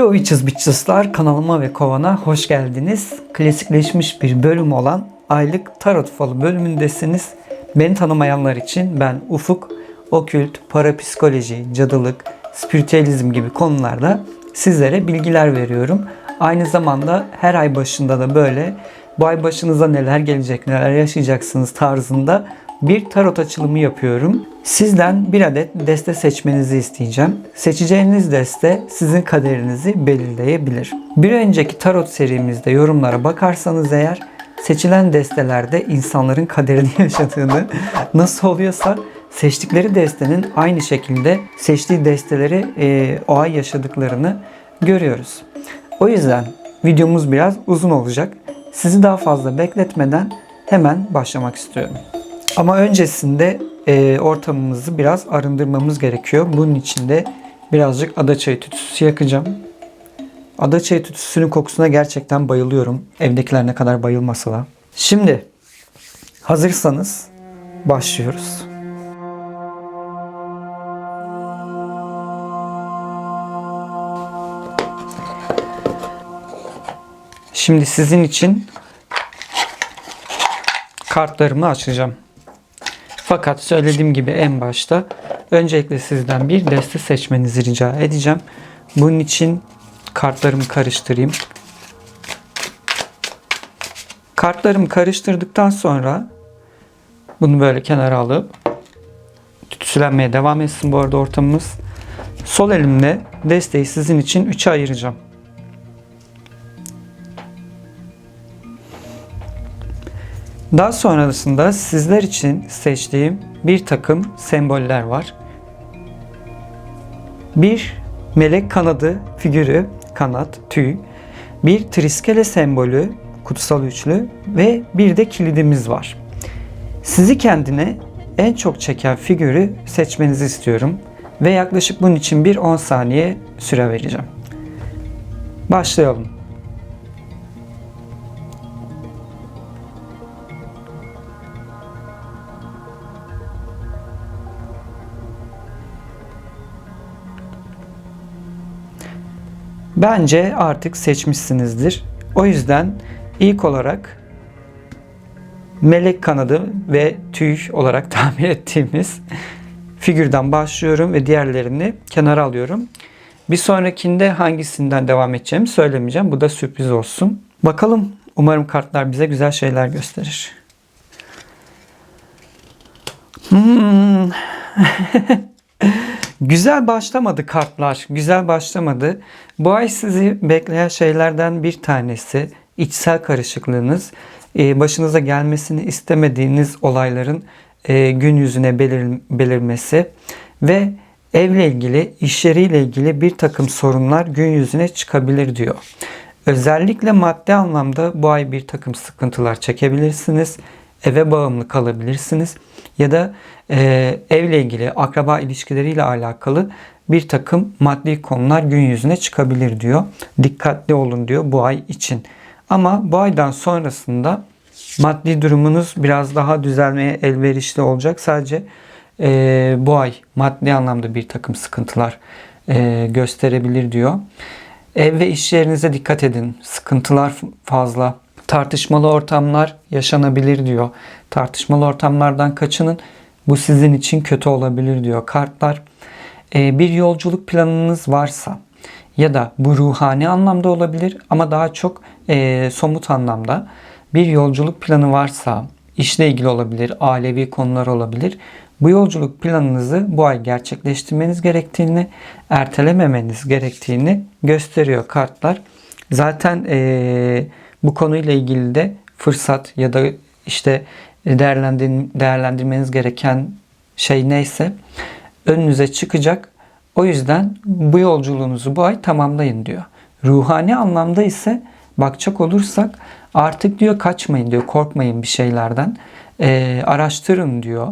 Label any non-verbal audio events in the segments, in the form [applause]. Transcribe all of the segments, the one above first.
Hello Witches Bitches'lar kanalıma ve kovana hoş geldiniz. Klasikleşmiş bir bölüm olan aylık tarot falı bölümündesiniz. Beni tanımayanlar için ben Ufuk, okült, parapsikoloji, cadılık, spiritüelizm gibi konularda sizlere bilgiler veriyorum. Aynı zamanda her ay başında da böyle bu ay başınıza neler gelecek, neler yaşayacaksınız tarzında bir tarot açılımı yapıyorum. Sizden bir adet deste seçmenizi isteyeceğim. Seçeceğiniz deste sizin kaderinizi belirleyebilir. Bir önceki tarot serimizde yorumlara bakarsanız eğer seçilen destelerde insanların kaderini [laughs] yaşadığını nasıl oluyorsa seçtikleri destenin aynı şekilde seçtiği desteleri e, o ay yaşadıklarını görüyoruz. O yüzden videomuz biraz uzun olacak. Sizi daha fazla bekletmeden hemen başlamak istiyorum. Ama öncesinde e, ortamımızı biraz arındırmamız gerekiyor. Bunun için de birazcık adaçayı tütsüsü yakacağım. Adaçayı tütsüsünün kokusuna gerçekten bayılıyorum. Evdekiler ne kadar bayılmasa da. Şimdi hazırsanız başlıyoruz. Şimdi sizin için kartlarımı açacağım. Fakat söylediğim gibi en başta öncelikle sizden bir deste seçmenizi rica edeceğim. Bunun için kartlarımı karıştırayım. Kartlarımı karıştırdıktan sonra bunu böyle kenara alıp tütsülenmeye devam etsin bu arada ortamımız. Sol elimle desteği sizin için 3'e ayıracağım. Daha sonrasında sizler için seçtiğim bir takım semboller var. Bir melek kanadı figürü, kanat, tüy, bir triskele sembolü, kutsal üçlü ve bir de kilidimiz var. Sizi kendine en çok çeken figürü seçmenizi istiyorum ve yaklaşık bunun için bir 10 saniye süre vereceğim. Başlayalım. Bence artık seçmişsinizdir. O yüzden ilk olarak melek kanadı ve tüy olarak [laughs] tahmin ettiğimiz figürden başlıyorum ve diğerlerini kenara alıyorum. Bir sonrakinde hangisinden devam edeceğimi söylemeyeceğim. Bu da sürpriz olsun. Bakalım umarım kartlar bize güzel şeyler gösterir. Hmm. [laughs] Güzel başlamadı kartlar. Güzel başlamadı. Bu ay sizi bekleyen şeylerden bir tanesi içsel karışıklığınız, e, başınıza gelmesini istemediğiniz olayların e, gün yüzüne belir, belirmesi ve evle ilgili, iş yeriyle ilgili bir takım sorunlar gün yüzüne çıkabilir diyor. Özellikle maddi anlamda bu ay bir takım sıkıntılar çekebilirsiniz. Eve bağımlı kalabilirsiniz. Ya da e, evle ilgili, akraba ilişkileriyle alakalı bir takım maddi konular gün yüzüne çıkabilir diyor. Dikkatli olun diyor bu ay için. Ama bu aydan sonrasında maddi durumunuz biraz daha düzelmeye elverişli olacak. Sadece e, bu ay maddi anlamda bir takım sıkıntılar e, gösterebilir diyor. Ev ve iş yerinize dikkat edin. Sıkıntılar fazla. Tartışmalı ortamlar yaşanabilir diyor. Tartışmalı ortamlardan kaçının. Bu sizin için kötü olabilir diyor kartlar. Ee, bir yolculuk planınız varsa ya da bu ruhani anlamda olabilir ama daha çok e, somut anlamda bir yolculuk planı varsa işle ilgili olabilir, ailevi konular olabilir. Bu yolculuk planınızı bu ay gerçekleştirmeniz gerektiğini, ertelememeniz gerektiğini gösteriyor kartlar. Zaten e, bu konuyla ilgili de fırsat ya da işte değerlendir, değerlendirmeniz gereken şey neyse önünüze çıkacak. O yüzden bu yolculuğunuzu bu ay tamamlayın diyor. Ruhani anlamda ise bakacak olursak artık diyor kaçmayın diyor korkmayın bir şeylerden e, araştırın diyor.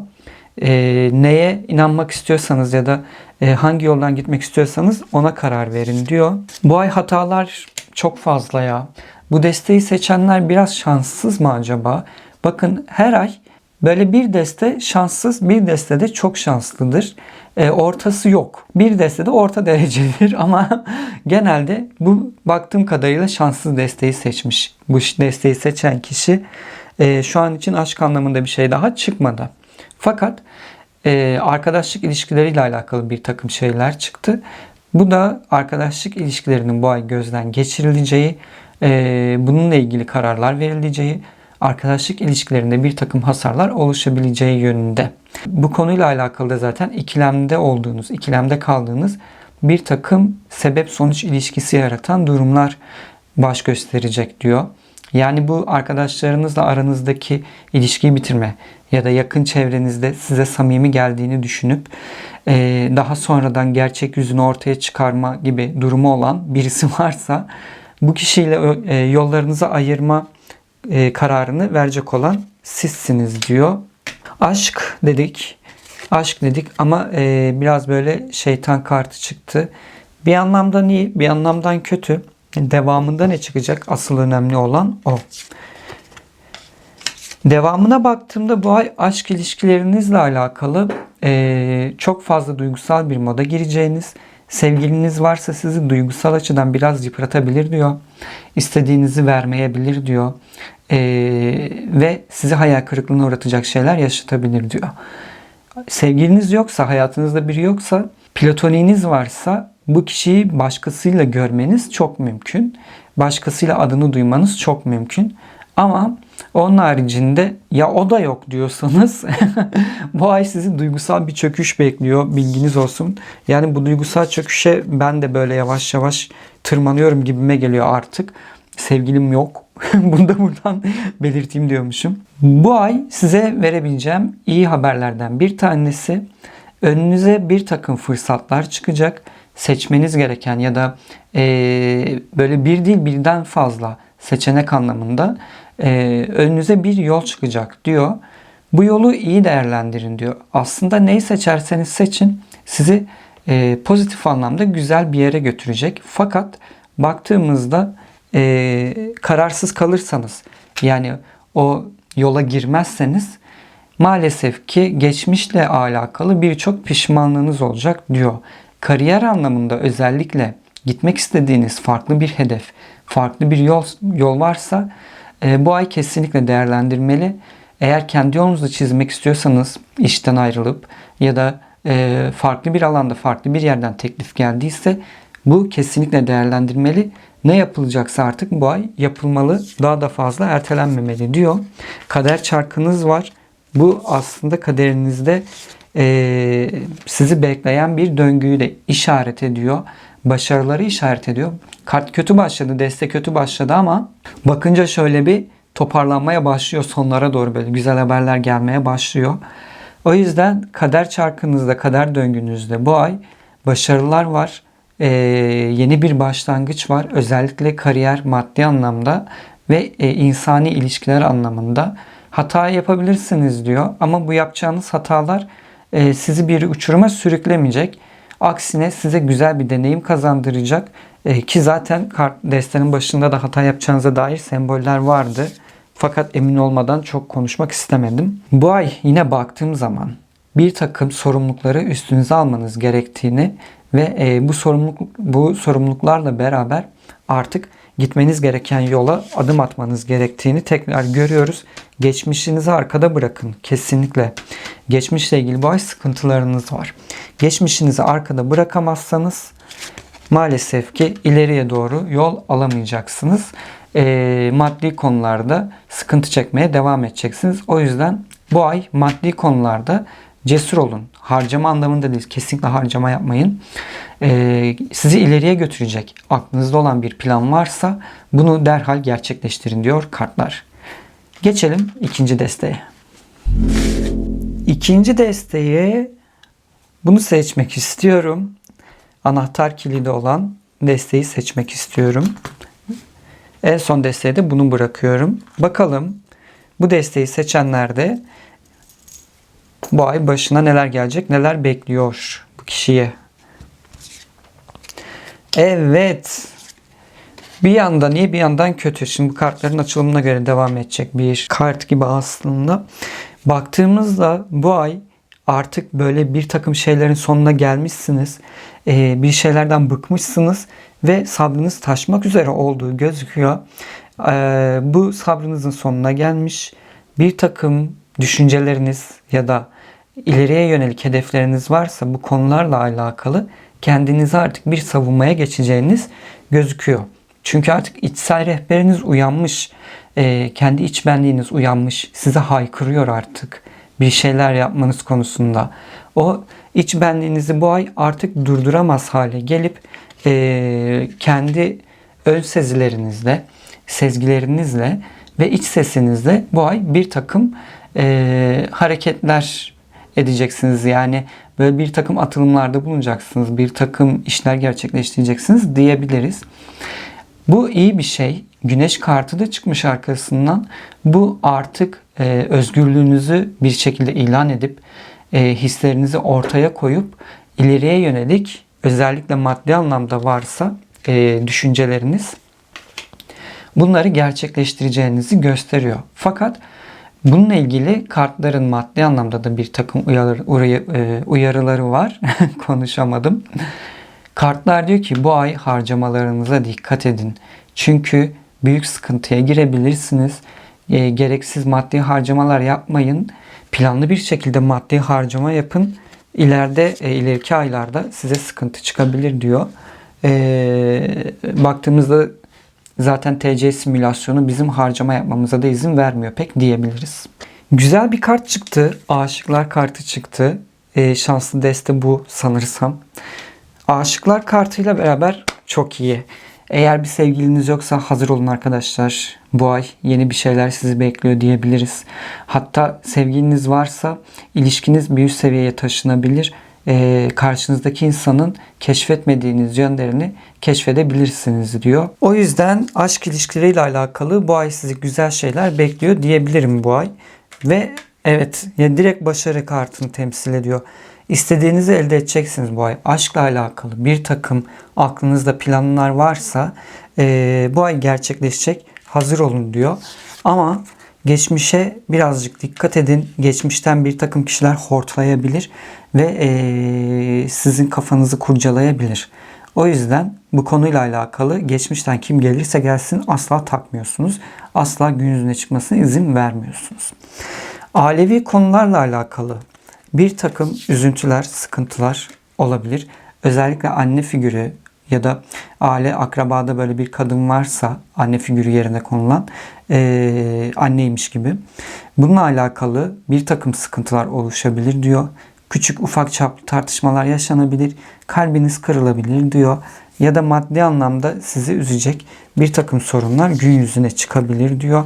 E, neye inanmak istiyorsanız ya da e, hangi yoldan gitmek istiyorsanız ona karar verin diyor. Bu ay hatalar çok fazla ya. Bu desteği seçenler biraz şanssız mı acaba? Bakın her ay Böyle bir deste şanssız, bir deste de çok şanslıdır. E, ortası yok. Bir deste de orta derecedir [laughs] ama genelde bu baktığım kadarıyla şanssız desteği seçmiş. Bu desteği seçen kişi e, şu an için aşk anlamında bir şey daha çıkmadı. Fakat e, arkadaşlık ilişkileriyle alakalı bir takım şeyler çıktı. Bu da arkadaşlık ilişkilerinin bu ay gözden geçirileceği, e, bununla ilgili kararlar verileceği, arkadaşlık ilişkilerinde bir takım hasarlar oluşabileceği yönünde. Bu konuyla alakalı da zaten ikilemde olduğunuz, ikilemde kaldığınız bir takım sebep sonuç ilişkisi yaratan durumlar baş gösterecek diyor. Yani bu arkadaşlarınızla aranızdaki ilişkiyi bitirme ya da yakın çevrenizde size samimi geldiğini düşünüp e, daha sonradan gerçek yüzünü ortaya çıkarma gibi durumu olan birisi [laughs] varsa bu kişiyle e, yollarınızı ayırma e, kararını verecek olan sizsiniz diyor. Aşk dedik. Aşk dedik ama e, biraz böyle şeytan kartı çıktı. Bir anlamdan iyi, bir anlamdan kötü. Devamında ne çıkacak? Asıl önemli olan o. Devamına baktığımda bu ay aşk ilişkilerinizle alakalı e, çok fazla duygusal bir moda gireceğiniz, sevgiliniz varsa sizi duygusal açıdan biraz yıpratabilir diyor. İstediğinizi vermeyebilir diyor. E, ve sizi hayal kırıklığına uğratacak şeyler yaşatabilir diyor. Sevgiliniz yoksa, hayatınızda biri yoksa, platoniğiniz varsa bu kişiyi başkasıyla görmeniz çok mümkün. Başkasıyla adını duymanız çok mümkün. Ama onun haricinde ya o da yok diyorsanız [laughs] bu ay sizi duygusal bir çöküş bekliyor. Bilginiz olsun. Yani bu duygusal çöküşe ben de böyle yavaş yavaş tırmanıyorum gibime geliyor artık. Sevgilim yok. [laughs] Bunu da buradan [laughs] belirteyim diyormuşum. Bu ay size verebileceğim iyi haberlerden bir tanesi önünüze bir takım fırsatlar çıkacak. Seçmeniz gereken ya da e, böyle bir değil birden fazla seçenek anlamında e, önünüze bir yol çıkacak diyor. Bu yolu iyi değerlendirin diyor. Aslında neyi seçerseniz seçin sizi e, pozitif anlamda güzel bir yere götürecek. Fakat baktığımızda e, kararsız kalırsanız yani o yola girmezseniz maalesef ki geçmişle alakalı birçok pişmanlığınız olacak diyor. Kariyer anlamında özellikle gitmek istediğiniz farklı bir hedef, farklı bir yol, yol varsa e, bu ay kesinlikle değerlendirmeli. Eğer kendi yolunuzu çizmek istiyorsanız işten ayrılıp ya da e, farklı bir alanda farklı bir yerden teklif geldiyse bu kesinlikle değerlendirmeli. Ne yapılacaksa artık bu ay yapılmalı. Daha da fazla ertelenmemeli diyor. Kader çarkınız var. Bu aslında kaderinizde e, sizi bekleyen bir döngüyü de işaret ediyor. Başarıları işaret ediyor. Kart kötü başladı, deste kötü başladı ama bakınca şöyle bir toparlanmaya başlıyor sonlara doğru böyle güzel haberler gelmeye başlıyor. O yüzden kader çarkınızda, kader döngünüzde bu ay başarılar var. Ee, yeni bir başlangıç var. Özellikle kariyer, maddi anlamda ve e, insani ilişkiler anlamında. Hata yapabilirsiniz diyor ama bu yapacağınız hatalar e, sizi bir uçuruma sürüklemeyecek. Aksine size güzel bir deneyim kazandıracak. E, ki zaten kart destenin başında da hata yapacağınıza dair semboller vardı. Fakat emin olmadan çok konuşmak istemedim. Bu ay yine baktığım zaman bir takım sorumlulukları üstünüze almanız gerektiğini ve e, bu sorumluluk bu sorumluluklarla beraber artık gitmeniz gereken yola adım atmanız gerektiğini tekrar görüyoruz. Geçmişinizi arkada bırakın kesinlikle. Geçmişle ilgili bazı sıkıntılarınız var. Geçmişinizi arkada bırakamazsanız maalesef ki ileriye doğru yol alamayacaksınız. E, maddi konularda sıkıntı çekmeye devam edeceksiniz. O yüzden bu ay maddi konularda cesur olun. Harcama anlamında değil. Kesinlikle harcama yapmayın. Ee, sizi ileriye götürecek aklınızda olan bir plan varsa bunu derhal gerçekleştirin diyor kartlar. Geçelim ikinci desteğe. İkinci desteği bunu seçmek istiyorum. Anahtar kilidi olan desteği seçmek istiyorum. En son desteği de bunu bırakıyorum. Bakalım bu desteği seçenlerde bu ay başına neler gelecek, neler bekliyor bu kişiye. Evet. Bir yandan iyi bir yandan kötü. Şimdi bu kartların açılımına göre devam edecek bir kart gibi aslında. Baktığımızda bu ay artık böyle bir takım şeylerin sonuna gelmişsiniz. Ee, bir şeylerden bıkmışsınız ve sabrınız taşmak üzere olduğu gözüküyor. Ee, bu sabrınızın sonuna gelmiş. Bir takım düşünceleriniz ya da ileriye yönelik hedefleriniz varsa bu konularla alakalı kendinizi artık bir savunmaya geçeceğiniz gözüküyor. Çünkü artık içsel rehberiniz uyanmış. Ee, kendi iç benliğiniz uyanmış. Size haykırıyor artık bir şeyler yapmanız konusunda. O iç benliğinizi bu ay artık durduramaz hale gelip e, kendi ön sezilerinizle, sezgilerinizle ve iç sesinizle bu ay bir takım e, hareketler edeceksiniz. Yani böyle bir takım atılımlarda bulunacaksınız, bir takım işler gerçekleştireceksiniz diyebiliriz. Bu iyi bir şey. Güneş kartı da çıkmış arkasından. Bu artık e, özgürlüğünüzü bir şekilde ilan edip e, hislerinizi ortaya koyup ileriye yönelik özellikle maddi anlamda varsa e, düşünceleriniz bunları gerçekleştireceğinizi gösteriyor. Fakat bununla ilgili kartların maddi anlamda da bir takım uyarı, uyarı, uyarıları var. [laughs] Konuşamadım. Kartlar diyor ki bu ay harcamalarınıza dikkat edin. Çünkü büyük sıkıntıya girebilirsiniz. E, gereksiz maddi harcamalar yapmayın. Planlı bir şekilde maddi harcama yapın. İleride e, ileriki aylarda size sıkıntı çıkabilir diyor. E, baktığımızda zaten TC simülasyonu bizim harcama yapmamıza da izin vermiyor pek diyebiliriz. Güzel bir kart çıktı. Aşıklar kartı çıktı. E, şanslı deste bu sanırsam. Aşıklar kartıyla beraber çok iyi. Eğer bir sevgiliniz yoksa hazır olun arkadaşlar. Bu ay yeni bir şeyler sizi bekliyor diyebiliriz. Hatta sevgiliniz varsa ilişkiniz bir üst seviyeye taşınabilir. Ee, karşınızdaki insanın keşfetmediğiniz yönlerini keşfedebilirsiniz diyor. O yüzden aşk ilişkileriyle alakalı bu ay sizi güzel şeyler bekliyor diyebilirim bu ay. Ve evet yani direkt başarı kartını temsil ediyor. İstediğinizi elde edeceksiniz bu ay. Aşkla alakalı bir takım aklınızda planlar varsa e, bu ay gerçekleşecek. Hazır olun diyor. Ama geçmişe birazcık dikkat edin. Geçmişten bir takım kişiler hortlayabilir ve e, sizin kafanızı kurcalayabilir. O yüzden bu konuyla alakalı geçmişten kim gelirse gelsin asla takmıyorsunuz. Asla gün yüzüne çıkmasına izin vermiyorsunuz. Alevi konularla alakalı bir takım üzüntüler, sıkıntılar olabilir. Özellikle anne figürü ya da aile akrabada böyle bir kadın varsa anne figürü yerine konulan e, anneymiş gibi. Bununla alakalı bir takım sıkıntılar oluşabilir diyor. Küçük ufak çaplı tartışmalar yaşanabilir. Kalbiniz kırılabilir diyor. Ya da maddi anlamda sizi üzecek bir takım sorunlar gün yüzüne çıkabilir diyor.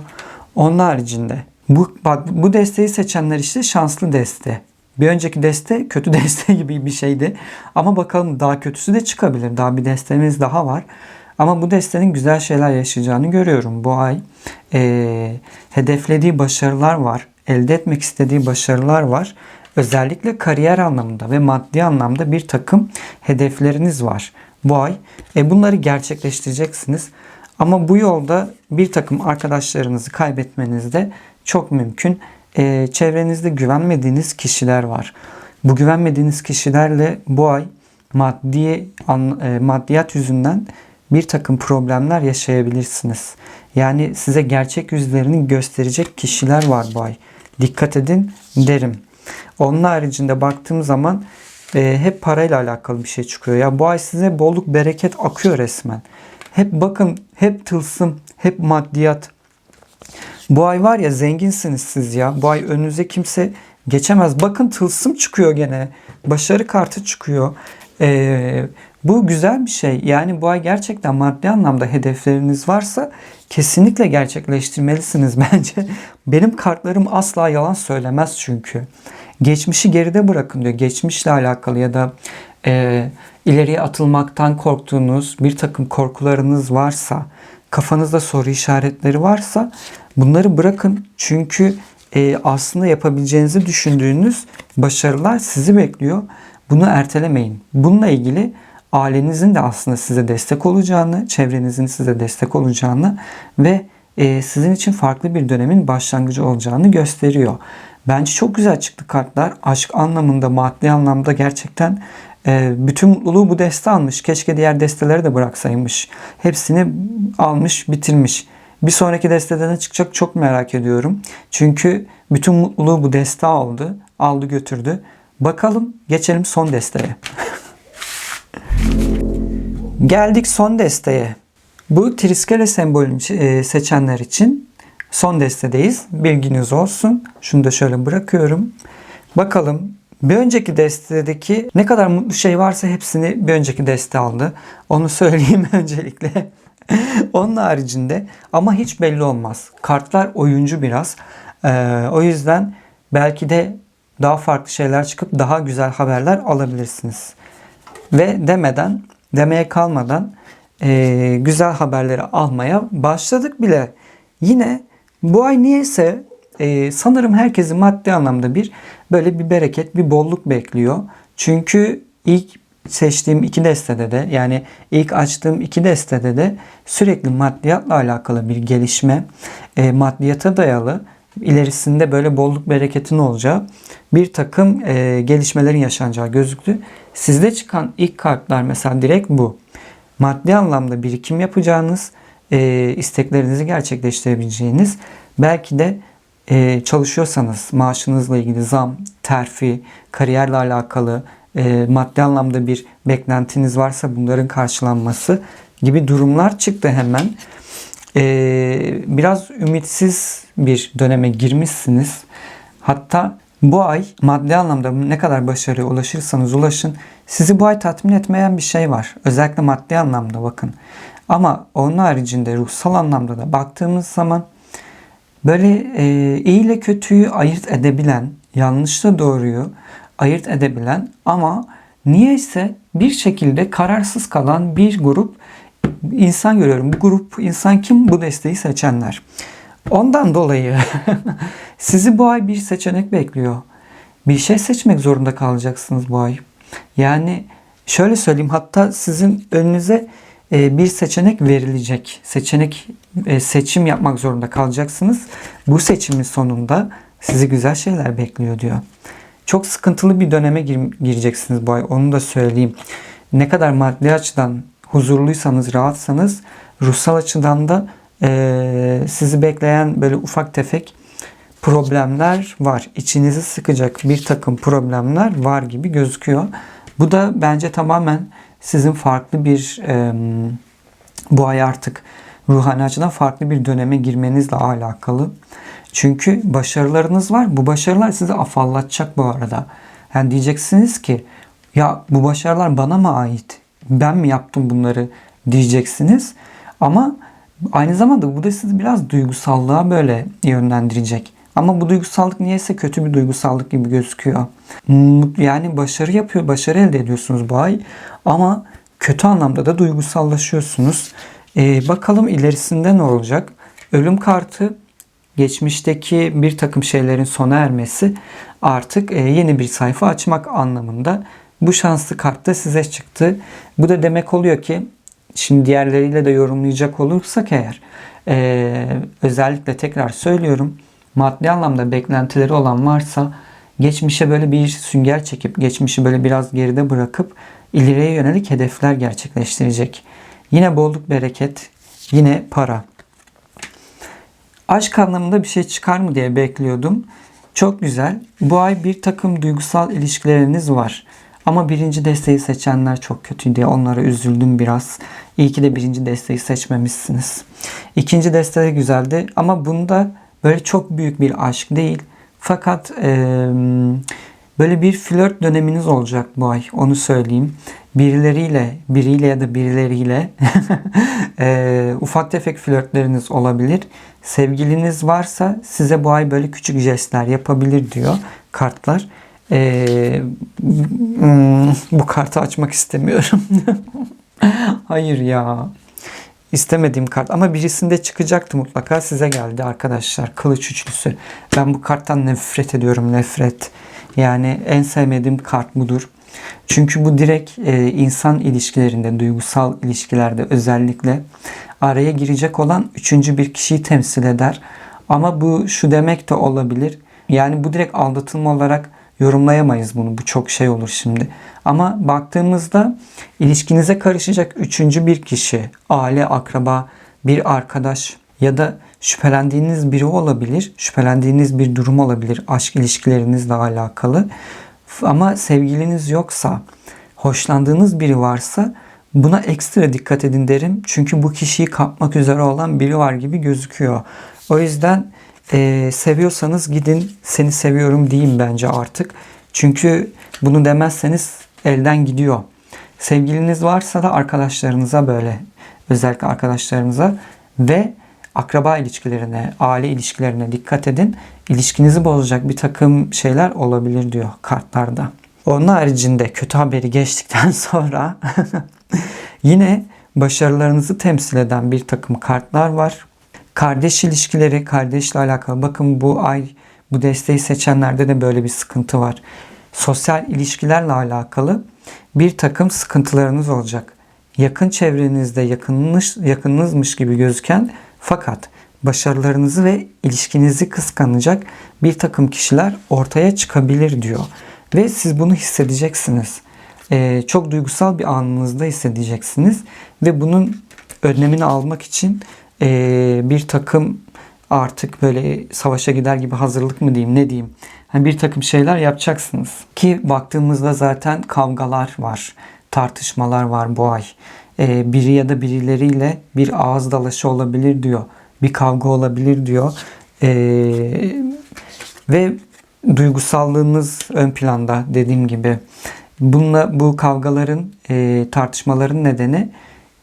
Onun haricinde bu, bak, bu desteği seçenler işte şanslı deste. Bir önceki deste [laughs] kötü deste gibi bir şeydi. Ama bakalım daha kötüsü de çıkabilir. Daha bir destemiz daha var. Ama bu destenin güzel şeyler yaşayacağını görüyorum bu ay. E, hedeflediği başarılar var. Elde etmek istediği başarılar var. Özellikle kariyer anlamında ve maddi anlamda bir takım hedefleriniz var bu ay. E, bunları gerçekleştireceksiniz. Ama bu yolda bir takım arkadaşlarınızı kaybetmeniz de çok mümkün e, çevrenizde güvenmediğiniz kişiler var. Bu güvenmediğiniz kişilerle bu ay maddi an, e, maddiyat yüzünden bir takım problemler yaşayabilirsiniz. Yani size gerçek yüzlerini gösterecek kişiler var bu ay. Dikkat edin derim. Onun haricinde baktığım zaman e, hep parayla alakalı bir şey çıkıyor. Ya bu ay size bolluk bereket akıyor resmen. Hep bakın hep tılsım, hep maddiyat, bu ay var ya zenginsiniz siz ya. Bu ay önünüze kimse geçemez. Bakın tılsım çıkıyor gene. Başarı kartı çıkıyor. Ee, bu güzel bir şey. Yani bu ay gerçekten maddi anlamda hedefleriniz varsa kesinlikle gerçekleştirmelisiniz [laughs] bence. Benim kartlarım asla yalan söylemez çünkü. Geçmişi geride bırakın diyor. Geçmişle alakalı ya da e, ileriye atılmaktan korktuğunuz bir takım korkularınız varsa, kafanızda soru işaretleri varsa Bunları bırakın çünkü e, aslında yapabileceğinizi düşündüğünüz başarılar sizi bekliyor. Bunu ertelemeyin. Bununla ilgili ailenizin de aslında size destek olacağını, çevrenizin size destek olacağını ve e, sizin için farklı bir dönemin başlangıcı olacağını gösteriyor. Bence çok güzel çıktı kartlar. Aşk anlamında, maddi anlamda gerçekten e, bütün mutluluğu bu deste almış. Keşke diğer desteleri de bıraksaymış. Hepsini almış, bitirmiş. Bir sonraki destede ne çıkacak çok merak ediyorum. Çünkü bütün mutluluğu bu deste aldı. Aldı götürdü. Bakalım geçelim son desteye. [laughs] Geldik son desteye. Bu triskele sembolünü e, seçenler için son destedeyiz. Bilginiz olsun. Şunu da şöyle bırakıyorum. Bakalım bir önceki destedeki ne kadar mutlu şey varsa hepsini bir önceki deste aldı. Onu söyleyeyim [laughs] öncelikle. [laughs] Onun haricinde ama hiç belli olmaz. Kartlar oyuncu biraz. Ee, o yüzden belki de daha farklı şeyler çıkıp daha güzel haberler alabilirsiniz. Ve demeden, demeye kalmadan e, güzel haberleri almaya başladık bile. Yine bu ay niyeyse e, sanırım herkesin maddi anlamda bir böyle bir bereket, bir bolluk bekliyor. Çünkü ilk seçtiğim iki destede de yani ilk açtığım iki destede de sürekli maddiyatla alakalı bir gelişme, e, maddiyata dayalı ilerisinde böyle bolluk bereketin olacağı bir takım e, gelişmelerin yaşanacağı gözüktü. Sizde çıkan ilk kartlar mesela direkt bu. Maddi anlamda birikim yapacağınız, e, isteklerinizi gerçekleştirebileceğiniz, belki de e, çalışıyorsanız maaşınızla ilgili zam, terfi, kariyerle alakalı e, maddi anlamda bir beklentiniz varsa bunların karşılanması gibi durumlar çıktı hemen. E, biraz ümitsiz bir döneme girmişsiniz. Hatta bu ay maddi anlamda ne kadar başarıya ulaşırsanız ulaşın sizi bu ay tatmin etmeyen bir şey var. Özellikle maddi anlamda bakın. Ama onun haricinde ruhsal anlamda da baktığımız zaman böyle e, iyi ile kötüyü ayırt edebilen, yanlışla doğruyu ayırt edebilen ama niyeyse bir şekilde kararsız kalan bir grup insan görüyorum. Bu grup insan kim? Bu desteği seçenler. Ondan dolayı [laughs] sizi bu ay bir seçenek bekliyor. Bir şey seçmek zorunda kalacaksınız bu ay. Yani şöyle söyleyeyim hatta sizin önünüze e, bir seçenek verilecek. Seçenek seçim yapmak zorunda kalacaksınız. Bu seçimin sonunda sizi güzel şeyler bekliyor diyor. Çok sıkıntılı bir döneme gir- gireceksiniz bu ay. Onu da söyleyeyim. Ne kadar maddi açıdan huzurluysanız, rahatsanız ruhsal açıdan da e, sizi bekleyen böyle ufak tefek problemler var. İçinizi sıkacak bir takım problemler var gibi gözüküyor. Bu da bence tamamen sizin farklı bir e, bu ay artık ruhani açıdan farklı bir döneme girmenizle alakalı. Çünkü başarılarınız var. Bu başarılar sizi afallatacak bu arada. Yani diyeceksiniz ki ya bu başarılar bana mı ait? Ben mi yaptım bunları diyeceksiniz. Ama aynı zamanda bu da sizi biraz duygusallığa böyle yönlendirecek. Ama bu duygusallık niyeyse kötü bir duygusallık gibi gözüküyor. Yani başarı yapıyor, başarı elde ediyorsunuz bu ay. Ama kötü anlamda da duygusallaşıyorsunuz. Ee, bakalım ilerisinde ne olacak? Ölüm kartı geçmişteki bir takım şeylerin sona ermesi artık e, yeni bir sayfa açmak anlamında. Bu şanslı kart da size çıktı. Bu da demek oluyor ki şimdi diğerleriyle de yorumlayacak olursak eğer e, özellikle tekrar söylüyorum maddi anlamda beklentileri olan varsa geçmişe böyle bir sünger çekip geçmişi böyle biraz geride bırakıp ileriye yönelik hedefler gerçekleştirecek. Yine bolluk bereket, yine para. Aşk anlamında bir şey çıkar mı diye bekliyordum. Çok güzel. Bu ay bir takım duygusal ilişkileriniz var. Ama birinci desteği seçenler çok kötü diye onlara üzüldüm biraz. İyi ki de birinci desteği seçmemişsiniz. İkinci deste de güzeldi ama bunda böyle çok büyük bir aşk değil. Fakat e, böyle bir flört döneminiz olacak bu ay. Onu söyleyeyim. Birileriyle, biriyle ya da birileriyle [laughs] e, ufak tefek flörtleriniz olabilir. Sevgiliniz varsa size bu ay böyle küçük jestler yapabilir diyor kartlar. Ee, bu kartı açmak istemiyorum. [laughs] Hayır ya. İstemediğim kart ama birisinde çıkacaktı mutlaka size geldi arkadaşlar. Kılıç üçlüsü. Ben bu karttan nefret ediyorum nefret. Yani en sevmediğim kart budur. Çünkü bu direkt e, insan ilişkilerinde, duygusal ilişkilerde özellikle araya girecek olan üçüncü bir kişiyi temsil eder. Ama bu şu demek de olabilir. Yani bu direkt aldatılma olarak yorumlayamayız bunu. Bu çok şey olur şimdi. Ama baktığımızda ilişkinize karışacak üçüncü bir kişi, aile, akraba, bir arkadaş ya da şüphelendiğiniz biri olabilir. Şüphelendiğiniz bir durum olabilir aşk ilişkilerinizle alakalı. Ama sevgiliniz yoksa, hoşlandığınız biri varsa buna ekstra dikkat edin derim. Çünkü bu kişiyi kapmak üzere olan biri var gibi gözüküyor. O yüzden e, seviyorsanız gidin seni seviyorum deyin bence artık. Çünkü bunu demezseniz elden gidiyor. Sevgiliniz varsa da arkadaşlarınıza böyle özellikle arkadaşlarınıza ve akraba ilişkilerine, aile ilişkilerine dikkat edin. İlişkinizi bozacak bir takım şeyler olabilir diyor kartlarda. Onun haricinde kötü haberi geçtikten [laughs] sonra [laughs] yine başarılarınızı temsil eden bir takım kartlar var. Kardeş ilişkileri, kardeşle alakalı. Bakın bu ay bu desteği seçenlerde de böyle bir sıkıntı var. Sosyal ilişkilerle alakalı bir takım sıkıntılarınız olacak. Yakın çevrenizde yakınmış, yakınınızmış gibi gözüken fakat başarılarınızı ve ilişkinizi kıskanacak bir takım kişiler ortaya çıkabilir diyor. Ve siz bunu hissedeceksiniz. Ee, çok duygusal bir anınızda hissedeceksiniz. Ve bunun önlemini almak için ee, bir takım artık böyle savaşa gider gibi hazırlık mı diyeyim ne diyeyim. Hani bir takım şeyler yapacaksınız. Ki baktığımızda zaten kavgalar var, tartışmalar var bu ay. Ee, biri ya da birileriyle bir ağız dalaşı olabilir diyor. Bir kavga olabilir diyor. Ee, ve duygusallığınız ön planda dediğim gibi. Bununla bu kavgaların, e, tartışmaların nedeni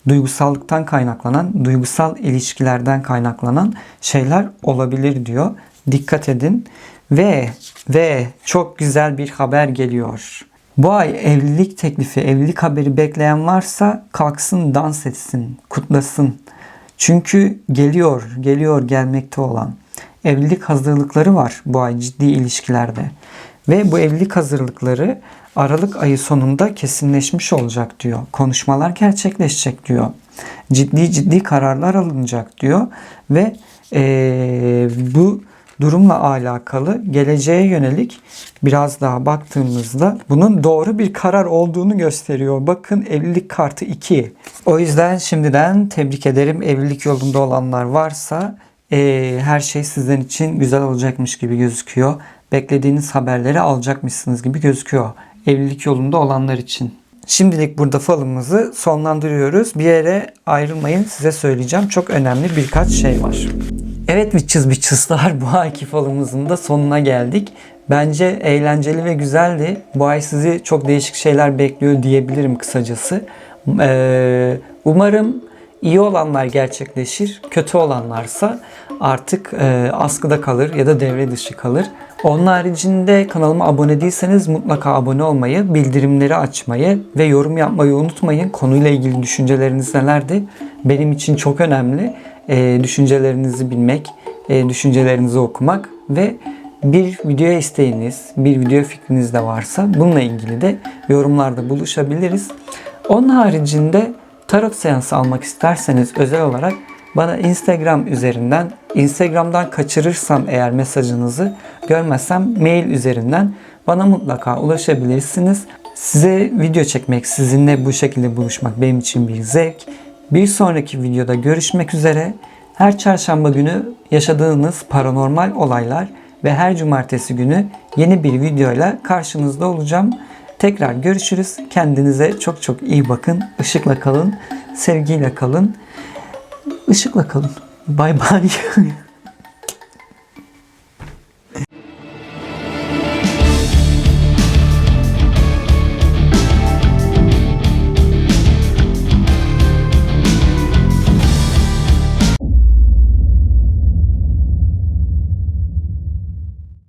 duygusallıktan kaynaklanan, duygusal ilişkilerden kaynaklanan şeyler olabilir diyor. Dikkat edin. Ve ve çok güzel bir haber geliyor. Bu ay evlilik teklifi, evlilik haberi bekleyen varsa kalksın, dans etsin, kutlasın. Çünkü geliyor, geliyor gelmekte olan evlilik hazırlıkları var bu ay ciddi ilişkilerde. Ve bu evlilik hazırlıkları Aralık ayı sonunda kesinleşmiş olacak diyor. Konuşmalar gerçekleşecek diyor. Ciddi ciddi kararlar alınacak diyor. Ve ee, bu durumla alakalı geleceğe yönelik biraz daha baktığımızda bunun doğru bir karar olduğunu gösteriyor. Bakın evlilik kartı 2. O yüzden şimdiden tebrik ederim. Evlilik yolunda olanlar varsa e, her şey sizin için güzel olacakmış gibi gözüküyor. Beklediğiniz haberleri alacakmışsınız gibi gözüküyor. Evlilik yolunda olanlar için. Şimdilik burada falımızı sonlandırıyoruz. Bir yere ayrılmayın size söyleyeceğim. Çok önemli birkaç şey var. Evet Witches Witches'lar bu ayki falımızın da sonuna geldik. Bence eğlenceli ve güzeldi. Bu ay sizi çok değişik şeyler bekliyor diyebilirim kısacası. Ee, umarım iyi olanlar gerçekleşir. Kötü olanlarsa artık e, askıda kalır ya da devre dışı kalır. Onun haricinde kanalıma abone değilseniz mutlaka abone olmayı, bildirimleri açmayı ve yorum yapmayı unutmayın. Konuyla ilgili düşünceleriniz nelerdi? Benim için çok önemli. E, düşüncelerinizi bilmek, e, düşüncelerinizi okumak ve bir video isteğiniz, bir video fikriniz de varsa bununla ilgili de yorumlarda buluşabiliriz. Onun haricinde tarot seansı almak isterseniz özel olarak bana Instagram üzerinden, Instagram'dan kaçırırsam eğer mesajınızı görmezsem mail üzerinden bana mutlaka ulaşabilirsiniz. Size video çekmek, sizinle bu şekilde buluşmak benim için bir zevk. Bir sonraki videoda görüşmek üzere. Her çarşamba günü yaşadığınız paranormal olaylar ve her cumartesi günü yeni bir videoyla karşınızda olacağım. Tekrar görüşürüz. Kendinize çok çok iyi bakın. Işıkla kalın, sevgiyle kalın. Işıkla kalın. Bay bay. [laughs]